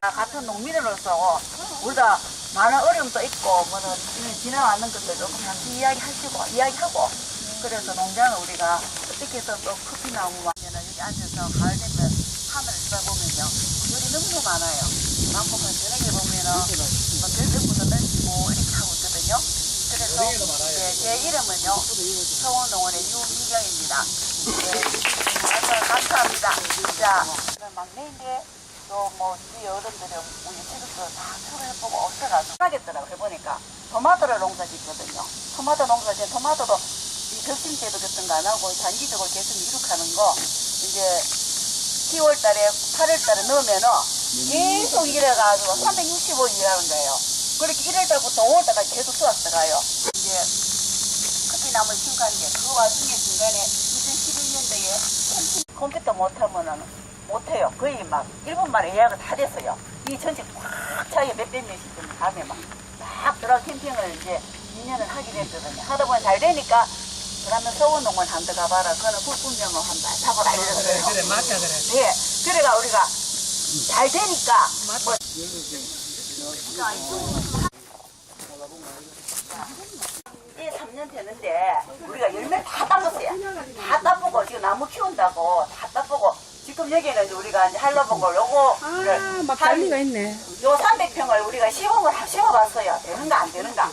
아, 같은 농민으로서 우리가 많은 어려움도 있고 뭐는 지나왔는 것도 조금 같이 이야기하시고 이야기하고 그래서 농장을 우리가 어떻게 해서 또 커피 나무만 여기 앉아서 가을 되면 하늘을 쳐다보면요. 여기 너무 많아요. 많고 한 저녁에 보면은 뭐 결정부터 던지고 이렇게 하고 있거든요 그래서 예, 제 이름은요 서원농원의 유미경입니다 예, 정말 감사합니다 자 막내인데 또뭐 우리 어른들은 우리 친구들 다 초로해보고 없어가지고 하겠더라고 해보니까 토마토를 농사 짓거든요. 토마토 농사 짓 토마토도 이 격심제도 같은 거 안 하고 장기적으로 계속 이룩하는 거 이제 10월 달에 8월 달에 넣으면은 계속 일해가지고 365일 일하는 거예요. 그렇게 1월 달부터 5월 달까지 계속 수확 들어가요. 이제 커피나무 심고 한게 그 와중에 중간에 2011년도에 컴퓨터 못하면은 못해요. 거의 막 1분 만에 예약을 다 됐어요. 이 전체 꽉 차게 몇백 명씩 좀 밤에 막, 막 들어 캠핑을 이제 2년을 하게 됐거든요. 하다 보니 잘 되니까 그러면 서원농원 한번 가봐라. 그거는 불분명을 한번 타고 다녔어요. 그래 맞다 그래. 예. 그래가 우리가 잘 되니까 뭐 이제 3년 되는데 우리가 열매 다 따먹었어요. 다 따보고 지금 나무 키운다고 다 따보고 지금 여기는 이제 우리가 이제 할라보고 요거 아, 막 달리가 있네. 요 300평을 우리가 시범을 하- 심어봤어요. 되는가 안 되는가.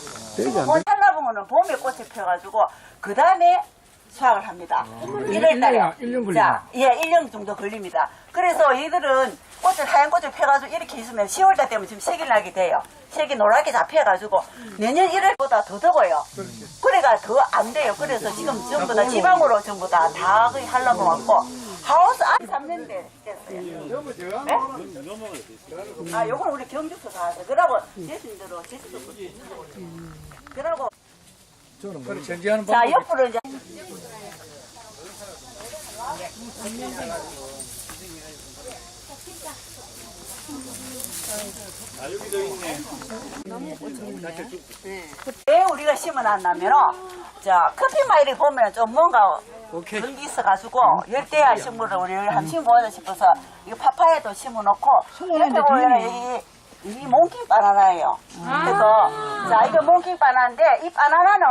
뭐 한라봉은 봄에 꽃이 펴가지고 그 다음에 수확을 합니다. 1월 달에. 아, 일년 걸리나? 자, 예, 1년 정도 걸립니다. 그래서 얘들은 꽃을 하얀 꽃을 펴가지고 이렇게 있으면 10월 달 되면 지금 색이 나게 돼요. 색이 노랗게 잡혀가지고 내년 1월보다 더 더워요. 그래가 더 안 돼요. 그래서 지금 전부 다 지방으로 전부 다다 거의 한라봉 왔고 하우스 안 3년 됐어요. 네? 아, 요건 우리 경주서 가서 그러고 제수님대로 제수도 그러고 그래 전지하는 자 옆으로 이제. 왜 우리가 심어놨냐면은 자 커피 마일을 보면 좀 뭔가 오케이. 그런 게 있어가지고 열대야 식물을 우리 한번 심어보자 싶어서 이거 파파야도 심어놓고 옆에 보면 이, 이 몽킹 바나나예요. 그래서 자 이거 몽킹 바나나인데 이 바나나는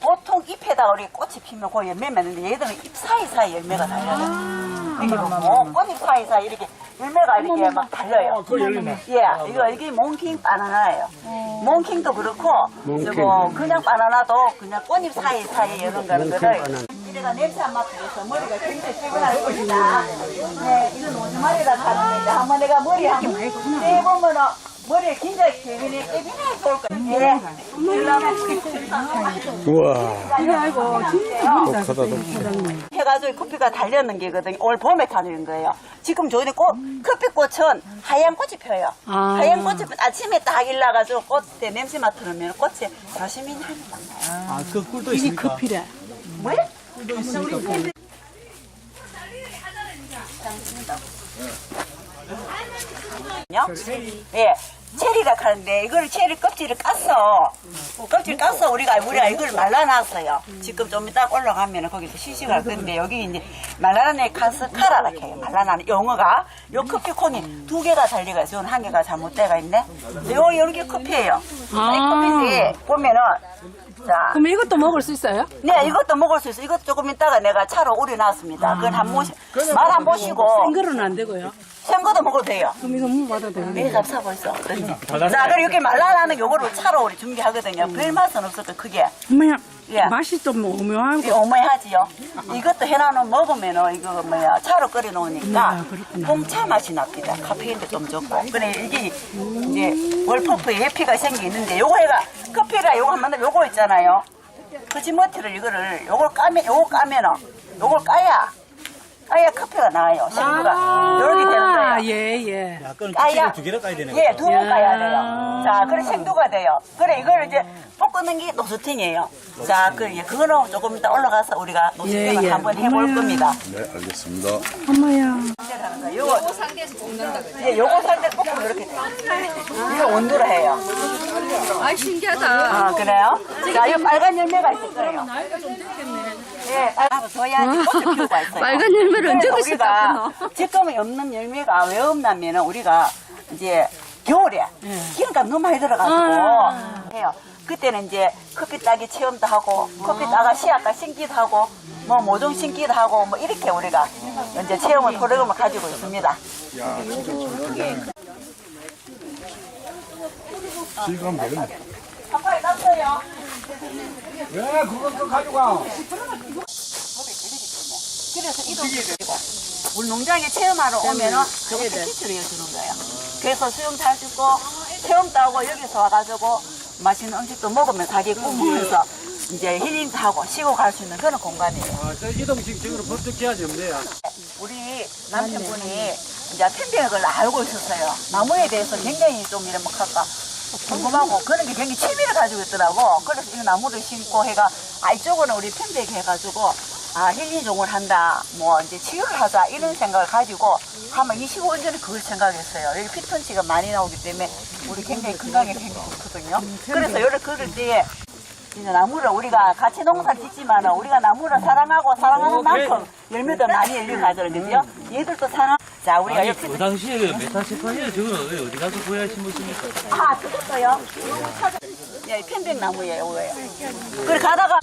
보통 잎에다 우리 꽃이 피면 그 열매 맺는데 얘들은 잎 사이사이 열매가 달려요. 이렇게 보면 꽃잎 사이사이 이렇게 열매가 이렇게 막 달려요. 그 열리네. 예, 이거 이게 몽킹 바나나예요. 몽킹도 그렇고, 저거 그냥 바나나도 그냥 꽃잎 사이 사이 이런 거는 거를 이래가 냄새 안 맡으면서 머리가 굉장히 피곤할 것이다. 네, 이건 오즈마리라 하는 건데 한번 내가 머리 한번 떼보면은 머리에 굉장히 개빈이 깨비니 좋을 거예요. 예. 우와, 이거 아이고, 진짜 독하다, 해가지고 커피가 달렸는 게거든요. 올 봄에 타는 거예요. 지금 저기 꽃, 커피꽃은 하얀 꽃이 펴요. 아. 하얀 꽃이 아침에 딱 일나가지고 꽃에 냄새 맡으면 꽃에 자신이 향이 막 나요. 아그 꿀도 있습니까? 커피래. 뭐? 요? 예. 체리라 하는데 이걸 체리 껍질을 깠어. 껍질 깠어 우리가 우리가 이걸 말라놨어요. 지금 좀 이따 올라가면 거기서 시식할 건데 여기 이제 말라난 애 카스카라라 해요. 말라난 용어가 요 커피 콩이 두 개가 달리가 있어요. 한 개가 잘못돼가 있네. 요 여기 커피예요. 아. 이 커피인데 보면은 자. 그럼 이것도 먹을 수 있어요? 네, 이것도 먹을 수 있어. 이것도 조금 이따가 내가 차로 우려놨습니다. 그건 한 모시, 말한 보시고, 생 거는 안 되고요. 생거도 먹어도 돼요. 그럼 이거 먹어봐도 되겠네. 네, 잡사 벌써. 자, 그리고 이렇게 말라나는 요거를 차로 우리 준비하거든요. 별 맛은 없어도 크게. 엄마야, 예. 맛이 좀 오묘하고. 이 어머하지요. 이것도 해놔놓으면 먹으면은 이거 뭐야 차로 끓여 놓으니까 아, 그렇구나. 홍차 맛이 납니다. 카페인도 좀 적고. 그래 이게 이제 월퍼프에 해피가 생기는데 요거 해가 커피라 요거 한번 요거 있잖아요. 거짓머티를 이거를 요걸 까면 요거 까면은 요걸 까야 까야 커피가 나와요. 생두가 요렇게 되는 거예요. 아, 예, 예. 약간 까야. 껍질을 두 개를 까야 되네. 예, 두번 야. 까야 돼요. 자, 그래 생두가 돼요. 그래 이걸 이제 볶는 게 노스팅이에요. 자, 그 예, 그거는 조금 이따 올라가서 우리가 노스팅을 예, 예. 한번 해볼. 겁니다. 네, 알겠습니다. 엄마야. 요거 상대에서 볶는다 그래. 예, 요거 상대 볶으면 이렇게 돼요. 이거 온도로 해요. 아 신기하다. 아, 그래요? 자, 이 빨간 열매가 있을 거예요. 네, 따로 줘야지 꽃을 피우고 있어요. 빨간 열매를 언제 그래서 드셨다구나. 우리가 지금은 없는 열매가 왜 없냐면은 우리가 이제 겨울에 기름값 너무 많이 들어가지고 아. 해요. 그때는 이제 커피 따기 체험도 하고 커피 따가 씨앗가 심기도 하고 뭐 모종 심기도 하고 뭐 이렇게 우리가 이제 체험을 프로그램을 가지고 있습니다. 실감 되겠네. 가까이 갔어요. 왜 그것도 가져가? 그래서 이동이 되고 우리 농장에 체험하러 오면은 저거 패키지로 해주는 거예요. 그래서 수영도 할수 있고 체험도 하고 여기서 와가지고 맛있는 음식도 먹으면 가게 꾸면서 이제 힐링도 하고 쉬고 갈 수 있는 그런 공간이에요. 아, 저 이동식 저거는 법적 제한이 없네요. 우리 남편분이 이제 캠핑을 알고 있었어요. 나무에 대해서 굉장히 좀 이런 뭐 할까 궁금하고 그런 게 굉장히 취미를 가지고 있더라고. 그래서 이 나무를 심고 해가 아 이쪽으로는 우리 캠핑 해가지고 아 힐링종을 한다. 뭐 이제 치유를 하자 이런 생각을 가지고 아마 25년 전에 그걸 생각했어요. 여기 피톤치가 많이 나오기 때문에 우리 굉장히 건강에 굉장히 좋거든요. 그래서 여를 그럴 때에 이제 나무를 우리가 같이 농사를 짓지만 우리가 나무를 사랑하고 사랑하는 만큼 열매도 많이 열리고 가잖아요. 그죠? 얘들도 사랑. 자, 우리가 아니 그 당시에 그 메타세파이어 저거는 왜 어디 가서 구해야 심었습니까? 아, 찾아. 예, 편백 나무예요, 이거예요. 그래, 가다가.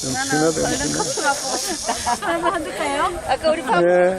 좀 친하다. 아까 우리 밥 예.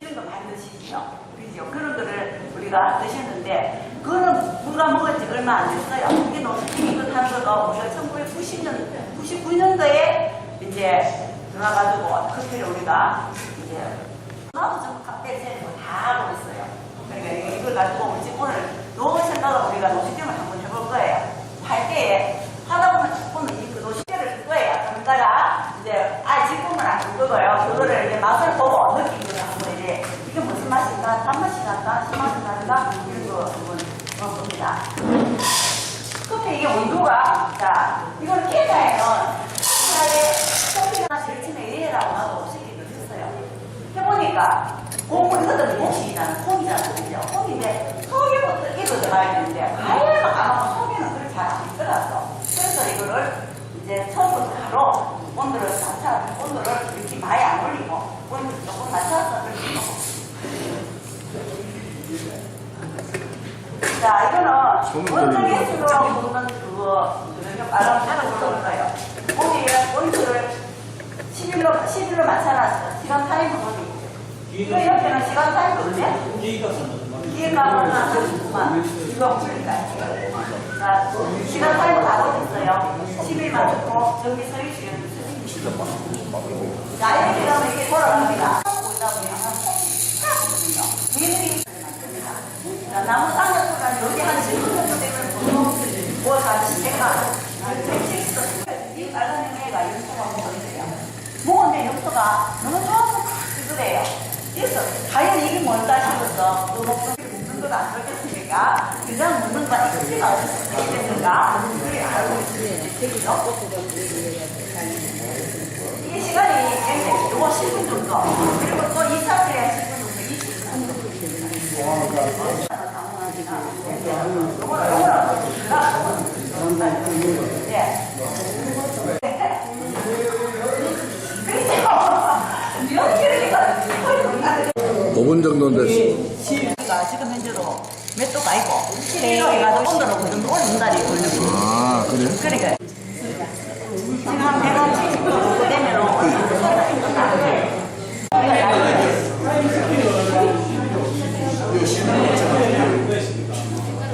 이런 거 많이 드시죠? 그죠? 그런 거를 우리가 드셨는데, 그거는 우리가 먹은 지 얼마 안 됐어요. 노스팀이 그 탄소가 우리가 1990년, 99년도에 이제 들어가가지고 커피를 우리가 이제 나도 좀 카페 세고 다 하고 있어요. 그러니까 이걸 가지고 오늘 노 생각을 우리가 노시경을 한번 해볼 거예요. 할 때에 하다 보면 조금 이그 노시경을 줄 거예요. 그러다가 이제 아 지금은 안줄 거고요. 그거를 이제 맛을 보고 느끼고 한번 이제 이게 무슨 맛인가, 단맛이 난다, 신맛이 난다 이런 거 한번 먹습니다. 커피 이게 온도가 자 하나에 커피가 제일 처음에 이해라고 나도 시키기로 했어요. 해보니까 공물 이것도 공식이잖아 콩이잖아 그죠? 콩인데 속에부터 이거 들어가야 되는데 과일만 까먹고 속에는 그걸 잘안 들어갔어. 그래서 이거를 이제 처음부터 바로 온도를 낮춰 온도를 이렇게 많이 안 올리고 온도를 조금 낮춰서 그렇게 먹어. 자, 이거는 원적에서도 먹는 그거, 빨간 차를 올라올 거예요. 거기에 원수를 11로, 11로 맞춰놨어. 시간 타임을 보니. 이거 옆에는 시간 타임이 없네? 기획값은 한 39만. 이거 풀니까. 자, 시간 타임을 다 보냈어요. 10일 맞췄고, 연습. 자, 이렇게 하면 이게 돌아갑니다. 보다 보면 한 30분 얘들이 자, 나무 땅을 여기 한 10분 정도 되면 보통 뭐 다시 이 빨간 냉매가 염소가 먹었어요. 먹었는데 염소가 너무 좋아서 그래요. 그래서 과연 이게 뭘까 싶어서 또 먹는 먹는 건안 그렇겠습니까? 그냥 거 익지가 어떻게 됐을까? 그래 알고. 그죠? 이게 시간이 굉장히 요거 10분 정도 그리고 또 2, 3일에 10분 정도 20분 정도 오분 정도인데 가 지금 현재로 몇 도가 11도 해가지고 온도를 그 정도 올린 달이 걸리고 아 그래? 그러니까 지금 한 170도 정도 되면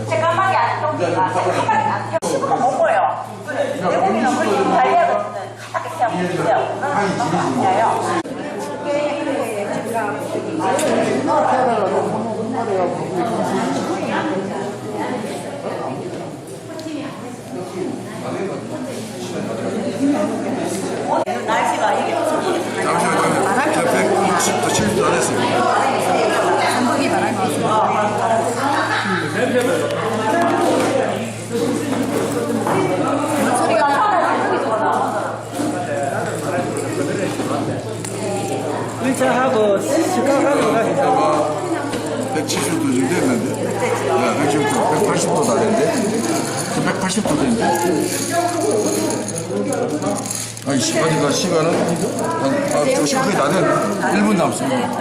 새까맣게 안 똥기가 새까맣게 안 씹어도 못 보여 내공이는 물이 좀 달려야거든 하얗게 태우면 있어요 그건 너무 아니에요 날씨가 이게 잠시만요. 저 백- 60도 70도 안 했어요. 일차하고 시각하고 가겠다. 170도 정도 됐는데. 야, 170도, 180도 다 됐는데. 180도 됐는데. 아니, 시간이가 시간은 한, 아, 저 시간 거의 다 됐네. 1분 남았습니다.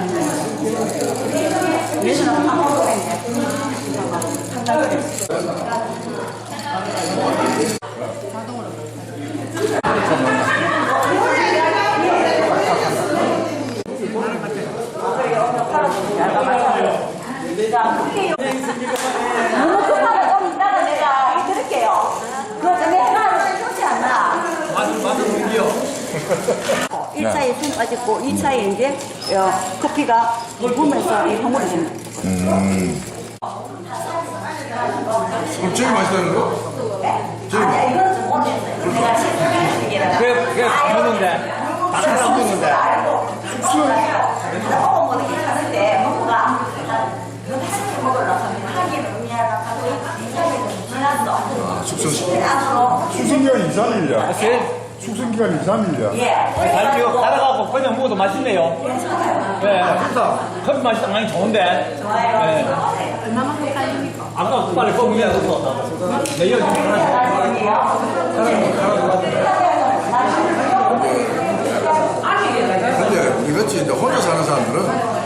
너무 급하게 좀 이따가 내가 이 드릴게요. 그거 전에 해가지고 좋지 않나? 맛은 맛은 공기요. 1차에 숨 빠졌고 2차에 이제 어, 커피가 부으면서 이 허물이 됩니다. 그럼 제일 맛있다는 거? 제일 맛 아니, 이건 좀 못했어요. 내가 실수를 얘기해라. 그게 그게 안 먹는데. 다른 사람 먹는데. 먹어 못 하는데 뭔가 하게 먹으려고 하기는 의미하다 하고 지났어. 아, 숙성시. 안으로 숙성기간 2, 3일이야. 제일 숙성기간 2, 3일이야. 예. 달지고 갈아가고 그냥 먹어도 맛있네요. 네. 커피 맛이 상당히 좋은데. 좋아요. 네. 아까 빨리 꺾으면 돼서 내일 좀 하나. 근데 같이 이제 혼자 사는 사람들은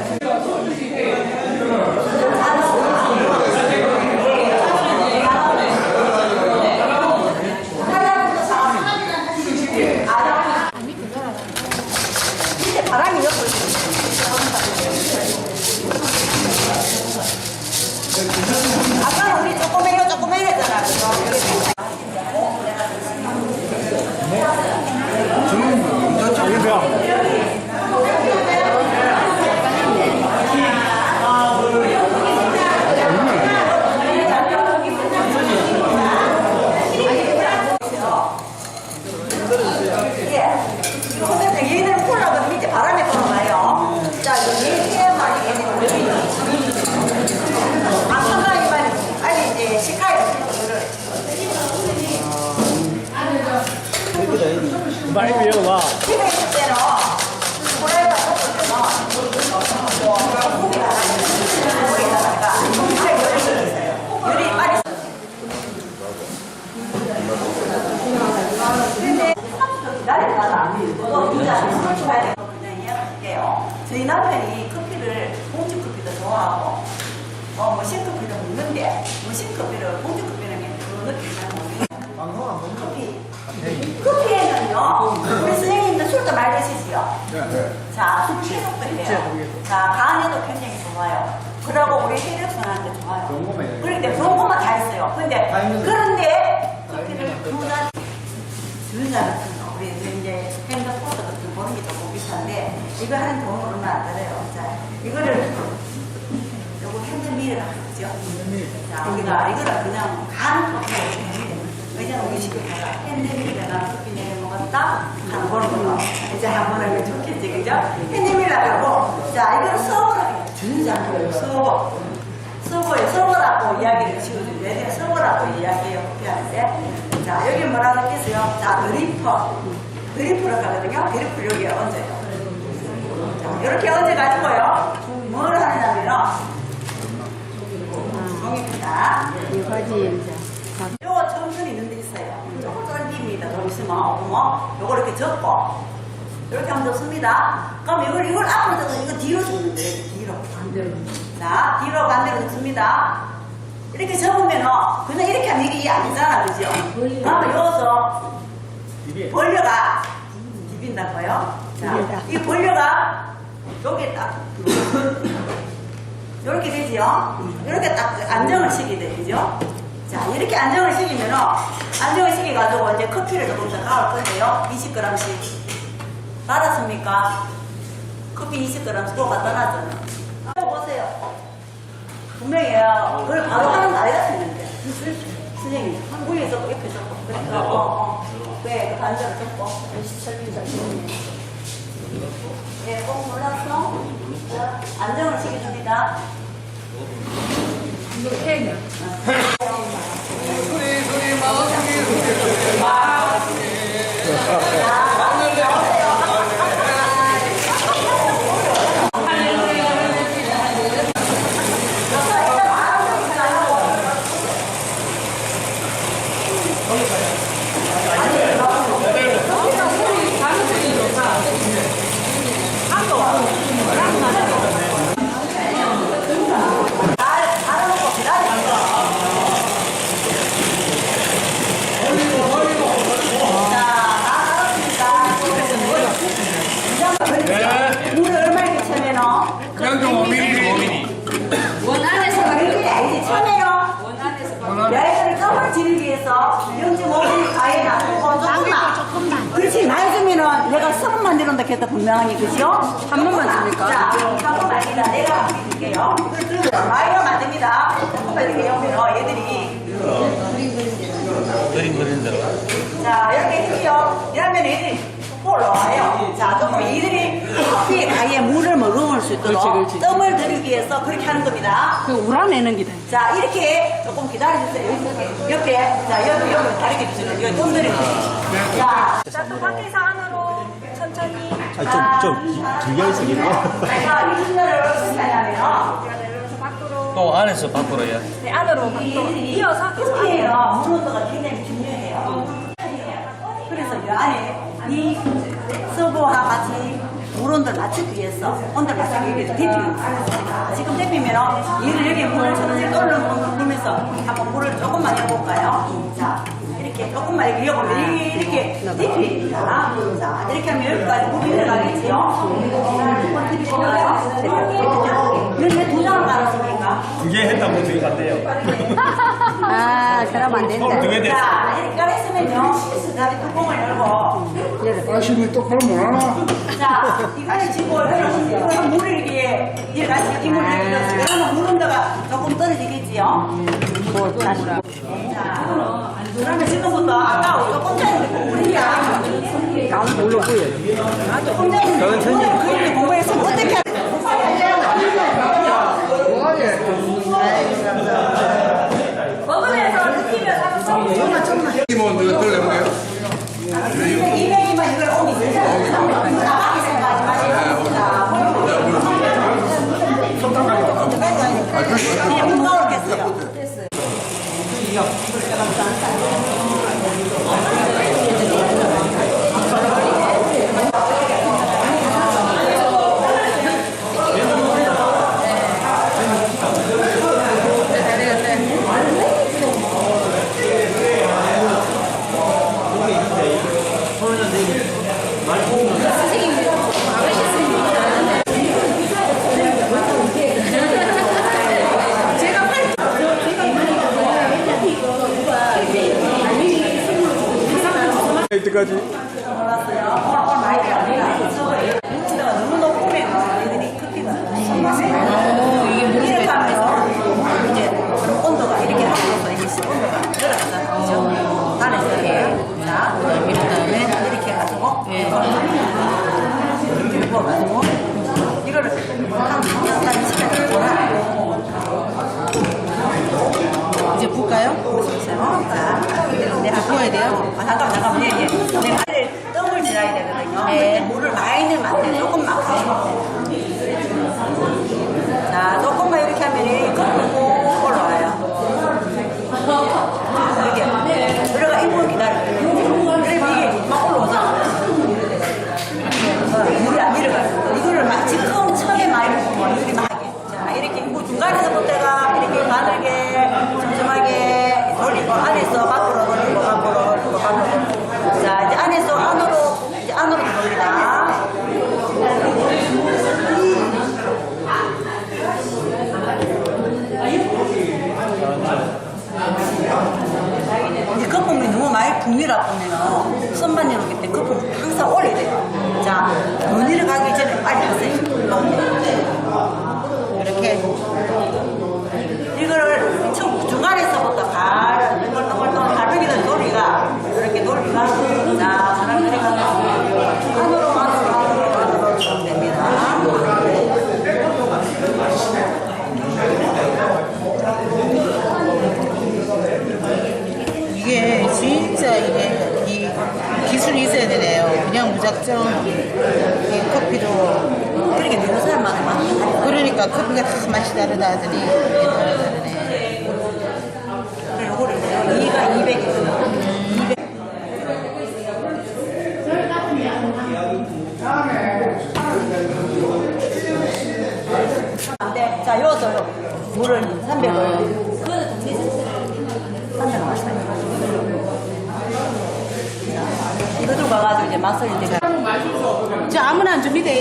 바람이 옆으로 아까 우리 조그매요 조그매요 했잖아. 그죠? 저는 남자. 이거 보면 얘는 콜라거든 이제 바람에 걸어가요. 자, 이거 얘만 얘는 아, 상당히 빨리, 빨리 이제 식하에 많이 배워봐. 집에 있을 때는 콜라에다 섞을 때는 뭐, 고기가 고기에다가 고기가 열이 있어요. 열이 빨리 근데 기다렸다가 또 진짜 술을 줘 야 되거든요. 저희 남편이 커피를 봉지 커피도 좋아하고 어, 머신 커피도 먹는데 머신 커피를 커피에는요, 우리 선생님도 술도 많이 드시지요? 자, 술 취속도 해요. 자, 간에도 굉장히 좋아요. 그리고 우리 혈액순환도 좋아요. 그런데 좋은 것만 다 있어요. 근데, 그런데 커피를 두잔 주자 같은 거, 우리 이제 핸드포드 같은 그런 게 조금 비싼데, 이거 하는 돈은 얼마 안 들어요. 자, 이거를, 요거 핸드밀이라고 하죠. 자, 우리가 이거를 그냥 간 커피로 해요. 왜냐면 우리 집에 가서 핸드밀에다가 내려 먹었다? 하는 그런 거. 이제 한 번 하면 좋겠지, 그죠? 핸드밀이라고, 자, 이거를 서버라고. 주자고 서버. 서버에 서버라고 이야기를 지어주면 돼. 서버라고 이야기해요. 커피하는데. 자, 여기 뭐라 적겠어요? 자, 드리퍼. 드리퍼라고 하거든요. 드리퍼 여기에 얹어요. 자, 이렇게 얹어가지고요. 뭘 하냐면요. 종입니다. 요거 점선 있는 데 있어요. 조금 뭐, 요거 이렇게 접고, 이렇게 하면 좋습니다. 그럼 이걸, 이걸 앞으로 져서 이거 뒤로 줍는데, 뒤로. 자, 뒤로 반대로 줍습니다. 이렇게 접으면은, 그냥 이렇게 하면 이게 아니잖아, 그죠? 그러면 여기서 벌려가 비빈다고요? 자, 이 벌려가 여기에 딱, 이렇게 되지요? 이렇게 딱 안정을 시키게 되죠? 자, 이렇게 안정을 시키면은, 안정을 시켜가지고 이제 커피를 조금 더 가을 건데요. 20g씩. 받았습니까? 커피 20g 또 갖다 놨잖아. 한번 보세요. 분명히요. 그걸 바로 하는 거 아니라 했는데. 선생님, 위에서 옆에 적고. 그러니까, 어, 어. 네, 그 반대로 적고. 설명 잘 예, 꼭 몰랐어? 안정을 시켜줍니다. 这个啊对 만들었다 했다 분명하니 그죠? 한 번만 줍니까? 자, 한 번만 아니다. 내가 드릴게요. 마이가 만듭니다. 조금만 이렇게 오면 얘들이 그림 그린다. 자, 이렇게 해요. 이러면 애들이 꼭 올라와요. 자, 조금 이들이 커피 가위에 물을 머금을 수 있도록 뜸을 들이기 위해서 그렇게 하는 겁니다. 그 우라내는 기다. 자, 이렇게 조금 기다려주세요. 이렇게. 옆에. 자, 여기, 여기 가르쳐 주세요. 여기 뜸 들이기. 자, 자, 또 밖에서 안으로. 아, 좀, 좀, 길게 이 순서를 어떻게 하냐면, 또 안에서 밖으로 해야. 네, 안으로 이어서 해요. 물 온도가 굉장히 중요해요. 그래서 이 안에 이 서버와 같이 물 온도를 맞추기 위해서 온도를 맞추기 위해서 데피는 거예요. 지금 데피면 얘를 여기 물을 천천히 떠오르는 걸 누르면서 한번 물을 조금만 열어볼까요? 자, 이렇게 조금만 이렇게 열어보면 이렇게 데피입니다. 자, 이렇게 하면 여기까지 물이 들어가겠지요? 이렇게 두 장을 깔았습니까? 두 개 했다고 두개 같대요. 아, 그럼 안 된다. 두개 됐어. 자, 이렇게 깔았으면요. 그 다음에 뚜껑을 열고. 아시니 똑바로 못하나? 자, 이거를 지고 이거는 물을 이렇게 이렇게 같이 이 물을 이렇게 넣어서 그러면 물 온도가 조금 떨어지겠지요. 자, 그러면 지금부터 아까 조금 전에 우리 야. 물로 보여. 조금 전에 그렇게 공부했으면 어떻게 먹으면서 느끼면 조금만 조금만 이모 이걸 마시고. 아, 그렇지. 그냥 못 나오겠어요. 이때까지 몰랐어요. 많이 돼요. 문제가 너무 높으면 애들이 커피가 손맛이 이렇게 하면서 이제 온도가 이렇게 하면서 이게 온도가 들어간다. 그죠? 반에서 이렇게. 자, 그다음에 이렇게 해가지고 이렇게 부어가지고 이거를 한 30분 돌아요. 이제 볼까요? 자, 내가 부어야 돼요? 아, 잠깐만, 잠깐만. 예, 예. 내가 뜸을 지나야 되거든요. 네. 물을 많이 넣으면 안 돼. 조금만. 자, 조금만 이렇게 하면 이 거꾸로 꼭 올라와요. 이렇게. 들어가 입으로 기다려. 그러면 이게 막 올라오잖아. 물이 안 내려가요. 이거를 막 지금 처음에 많이 먹으면 물이 나게. 자, 이렇게 뭐 중간에서부터가 이렇게 가늘게, 촘촘하게 돌리고, 안에서 밖으로 돌리고, 밖으로 돌리고, 밖으로 돌리고. 자, 이제 안에서 안으로, 이제 안으로 돌리다. 이제 거품이 너무 많이 분리라 보면은 선반일 오기 때문에 거품을 항상 올려야 돼요. 자, 분리를 가기 전에 빨리 하세요. 이렇게. 이거를 중- 중간에서부터 발, 동글동글 갈매기들 돌리가, 이렇게 돌리가, 자, 사람들이 가면 안으로, 안으로, 안으로, 안으로 주면 됩니다. 이게 진짜 이게 이 기술이 있어야 되네요. 그냥 무 작정 이 커피도 그렇게 내는 사람마다 그러니까 커피가 다 맛이 다르다 하더니 2가 200이거든. 네, 자, 요거요. 물을 300을. 300을 막걸리 때가. 저 아무나 안 줍니다.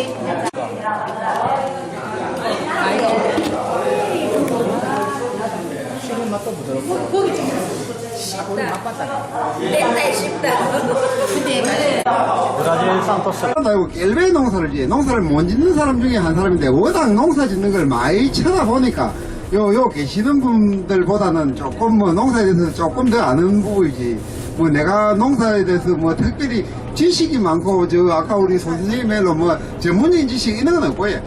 아이고 깰베 농사를 지어 농사를 못 짓는 사람 중에 한 사람인데 워낙 농사 짓는 걸 많이 쳐다보니까 요, 요 계시는 분들보다는 조금 뭐 농사에 대해서 조금 더 아는 부분이지 뭐 내가 농사에 대해서 뭐 특별히 지식이 많고 저 아까 우리 손 선생님 말로 뭐 전문적인 지식 이런 건 없고요